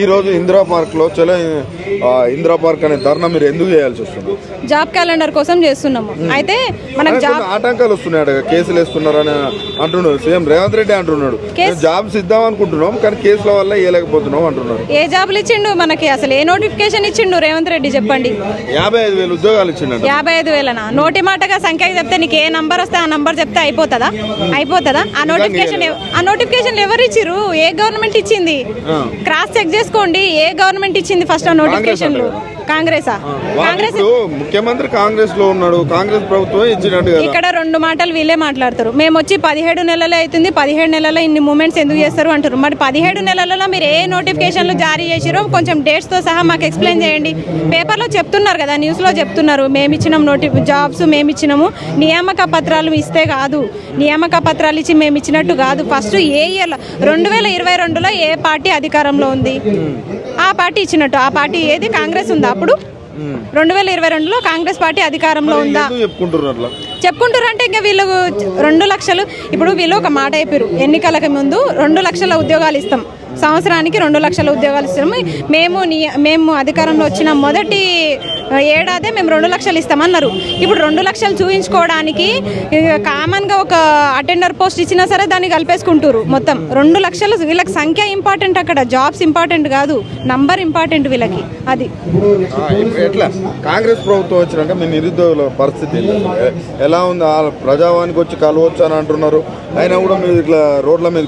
ఈ రోజు ఇందిరా పార్క్లో చలో ఇందిరా పార్క్ అనే ధర్నా మీరు ఎందుకు చేయాల్సి వస్తుంది? జాబ్ క్యాలెండర్ కోసం చేస్తున్నాము. అయితే మనకు జాబ్ ఆటంకాలు వస్తున్నాయి కేసులు వేస్తున్నారని అంటున్నారు. సీఎం రేవంత్ రెడ్డి అంటున్నాడు. జాబ్స్ ఇద్దాం అనుకుంటున్నాం కానీ కేసుల వల్ల ఇవ్వలేకపోతున్నాం అంటున్నారు. ఏ జాబులు ఇచ్చిండు? మనకి అసలు ఏ నోటిఫికేషన్ ఇచ్చిండు రేవంత్ రెడ్డి చెప్పండి? యాభై ఐదు వేలు ఉద్యోగాలు ఇచ్చిండట యాభై ఐదు వేలనా? నోటి మాటగా సంఖ్యకి చెప్తే నీకు ఏ నంబర్ వస్తే ఆ నంబర్ చెప్తే అయిపోతుందా? అయిపోతుందా? ఆ నోటిఫికేషన్ ఆ నోటిఫికేషన్ ఎవరు ఇచ్చిర్రు? ఏ గవర్నమెంట్ ఇచ్చింది. క్రాస్ చెక్ చేసుకోండి. ఏ గవర్నమెంట్ ఇచ్చింది ఫస్ట్ ఆ నోటిఫికేషన్లు? కాంగ్రెసా? ముఖ్యమంత్రి కాంగ్రెస్లో ఉన్నాడు కాంగ్రెస్ ప్రభుత్వం ఇచ్చినట్టు ఇక్కడ రెండు మాటలు వీళ్ళే మాట్లాడతారు. మేము వచ్చి పదిహేడు నెలలే అవుతుంది పదిహేడు నెలల ఇన్ని మూమెంట్స్ ఎందుకు చేస్తారు అంటారు మరి పదిహేడు నెలలలో మీరు ఏ నోటిఫికేషన్లు జారీ చేసిరో కొంచెం dates తో సహా మాకు ఎక్స్ప్లెయిన్ చేయండి. పేపర్లో చెప్తున్నారు కదా న్యూస్లో చెప్తున్నారు మేము ఇచ్చినాం నోటి జాబ్స్ మేము ఇచ్చినాము నియామక పత్రాలు ఇస్తే కాదు నియామక పత్రాలు ఇచ్చి మేము ఇచ్చినట్టు కాదు. ఫస్ట్ ఏ ఇయర్లో రెండు వేల ఇరవై రెండులో ఏ పార్టీ అధికారంలో ఉంది? ఆ పార్టీ ఇచ్చినట్టు ఆ పార్టీ ఏది? కాంగ్రెస్ ఉందా? అప్పుడు రెండు వేల ఇరవై రెండులో కాంగ్రెస్ పార్టీ అధికారంలో ఉందా? అట్లా? చెప్పుకుంటారంటే ఇంకా వీళ్ళు రెండు లక్షలు ఇప్పుడు వీళ్ళు ఒక మాట అయిపోయారు ఎన్నికలకు ముందు రెండు లక్షల ఉద్యోగాలు ఇస్తాం. సంవత్సరానికి రెండు లక్షల ఉద్యోగాలు ఇస్తాము మేము మేము అధికారంలో వచ్చిన మొదటి ఏడాదే మేము రెండు లక్షలు ఇస్తామన్నారు. ఇప్పుడు రెండు లక్షలు చూపించుకోవడానికి కామన్గా ఒక అటెండర్ పోస్ట్ ఇచ్చినా సరే దాన్ని కలిపేసుకుంటారు మొత్తం. రెండు లక్షలు వీళ్ళకి సంఖ్య ఇంపార్టెంట్ అక్కడ జాబ్స్ ఇంపార్టెంట్ కాదు. నంబర్ ఇంపార్టెంట్ వీళ్ళకి అది. ఎట్లా? కాంగ్రెస్ ప్రభుత్వం వచ్చినాక మీ నిరుద్యోగుల పరిస్థితి ఎలా ఉంది? ప్రజావానికి వచ్చి కలవచ్చు అని అంటున్నారు. అయినా కూడా మీరు ఇట్లా రోడ్ల మీద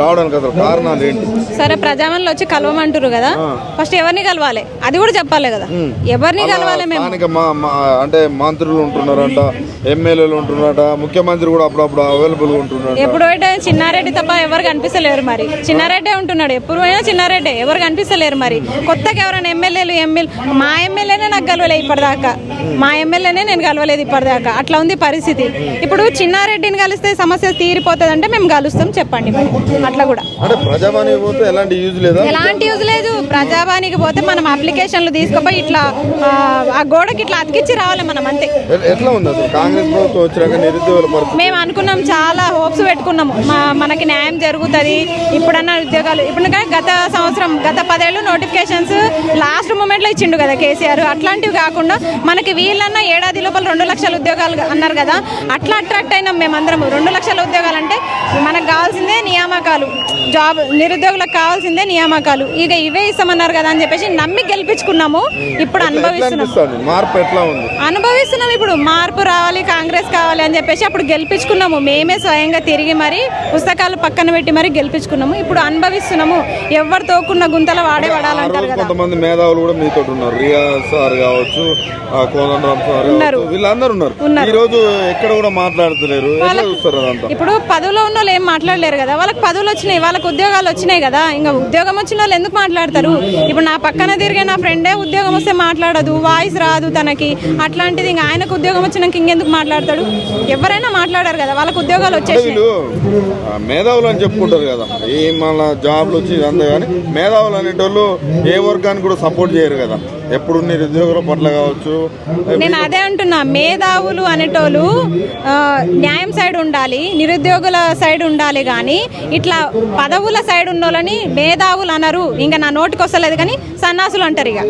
రావడానికి అసలు కారణాలు ఏంటి? సరే ప్రజావన్లో వచ్చి కలవమంటారు కదా. ఫస్ట్ ఎవరిని కలవాలి? అది కూడా చెప్పాలి కదా. ఎవరిని కలవాలి మేము? స్థానిక అంటే మంత్రులు ఉంటున్నారంట ఎమ్మెల్యేలు ఉంటున్నారట ముఖ్యమంత్రి కూడా అప్పుడప్పుడు అవైలబుల్ ఉంటున్నారట. ఎప్పుడు పోయినా చిన్నారెడ్డి తప్ప ఎవరు కనిపిస్తలేరు మరి. చిన్నారెడ్డే ఉంటున్నాడు. ఎప్పుడు పోయినా చిన్నారెడ్డే ఎవరు కనిపిస్తలేరు మరి. కొత్తగా ఎవరైనా ఎమ్మెల్యేలు ఎమ్మెల్యే మా ఎమ్మెల్యేనే నాకు కలవలేదు ఇప్పటిదాకా. మా ఎమ్మెల్యేనే నేను కలవలేదు ఇప్పటిదాకా. అట్లా ఉంది పరిస్థితి. ఇప్పుడు చిన్నారెడ్డిని కలిస్తే సమస్య తీరిపోతుంది అంటే మేము కలుస్తాం చెప్పండి మరి. అట్లా కూడా. ఎలాంటి యూజ్ లేదా? ప్రజావానికి పోతే మనం అప్లికేషన్లు తీసుకుపోయి ఇట్లా ఆ, గోడకి ఇట్లా అతికిచ్చి రావాలి మనం అంతే. ఎ- ఎట్లా ఉంది అసలు కాంగ్రెస్ ప్రభుత్వం వచ్చినాక నిరుద్యోగుల పరిస్థితి? మేము అనుకున్నాం చాలా హోప్స్ పెట్టుకున్నాము. మనకి న్యాయం జరుగుతుంది. ఇప్పుడన్నా ఉద్యోగాలు ఇప్పుడు కానీ గత సంవత్సరం గత పదేళ్ళు నోటిఫికేషన్స్ లాస్ట్ మూమెంట్లో ఇచ్చిండు కదా కేసీఆర్. అట్లాంటివి కాకుండా మనకి వీళ్ళన్నా ఏడాది లోపల రెండు లక్షల ఉద్యోగాలు అన్నారు కదా అట్లా అట్రాక్ట్ అయినాం మేమందరం రెండు లక్షల ఉద్యోగాలు అంటే మనకు కావాల్సిందే నియామకాలు. జాబ్ నిరుద్యోగులకు కావాల్సిందే నియామకాలు. ఇక ఇవే ఇస్తామన్నారు కదా అని చెప్పేసి నమ్మి గెలిపించుకున్నాము. ఇప్పుడు ఎట్లా అనుభవిస్తున్నాం. అనిపిస్తుంది? మార్పు ఎట్లా ఉంది? అనుభవిస్తున్నాం ఇప్పుడు. మార్పు రావాలి కాంగ్రెస్ కావాలి అని చెప్పేసి అప్పుడు గెలిపించుకున్నాము. మేమే స్వయంగా తిరిగి మరి పుస్తకాలు పక్కన పెట్టి మరి గెలిపించుకున్నాము. ఇప్పుడు అనుభవిస్తున్నాము. ఎవరు తోకున్న గుంతల వాడే పడాలంటారు కదా. కొంతమంది మేధావులు కూడా మీతో ఉన్నారు. రియా సార్ కావచ్చు ఉన్నారు. వీళ్ళందరూ ఉన్నారు. ఉన్నారు. ఈ రోజు ఎక్కడ కూడా మాట్లాడతలేరు. ఎట్లా చూస్తారు అదంతా? ఇప్పుడు పదవిలో ఉన్న వాళ్ళు ఏం మాట్లాడలేరు కదా. వాళ్ళకి పదవులు వచ్చినాయి వాళ్ళకి ఉద్యోగాలు వచ్చినాయి కదా. ఇంకా ఉద్యోగం వచ్చిన వాళ్ళు ఎందుకు మాట్లాడతారు? ఇప్పుడు నా పక్కన తిరిగే నా ఫ్రెండే ఉద్యోగం వస్తే మాట్లాడదు వాయిస్ రాదు తనకి. అట్లాంటిది ఇంకా ఆయనకు ఉద్యోగం వచ్చినాక ఇంకెందుకు మాట్లాడతాడు? ఎవరైనా మాట్లాడారు కదా వాళ్ళకి ఉద్యోగాలు ఆ, మేధావులు అని చెప్పుకుంటారు కదా. ఏ మళ్ళా జాబ్లు వచ్చి ఇదంతా కానీ మేధావులు అనేటోళ్ళు ఏ వర్గానికి కూడా సపోర్ట్ చేయరు కదా. ఎప్పుడు నిరుద్యోగుల పట్ల కావచ్చు నేను అదే అంటున్నా మేధావులు అనేటోళ్ళు న్యాయం సైడ్ ఉండాలి నిరుద్యోగుల సైడ్ ఉండాలి కానీ ఇట్లా పదవుల సైడ్ ఉన్నోళ్ళని మేధావులు అనరు. ఇంకా నా నోటికి వస్తలేదు కానీ సన్నాసులు అంటారు ఇక.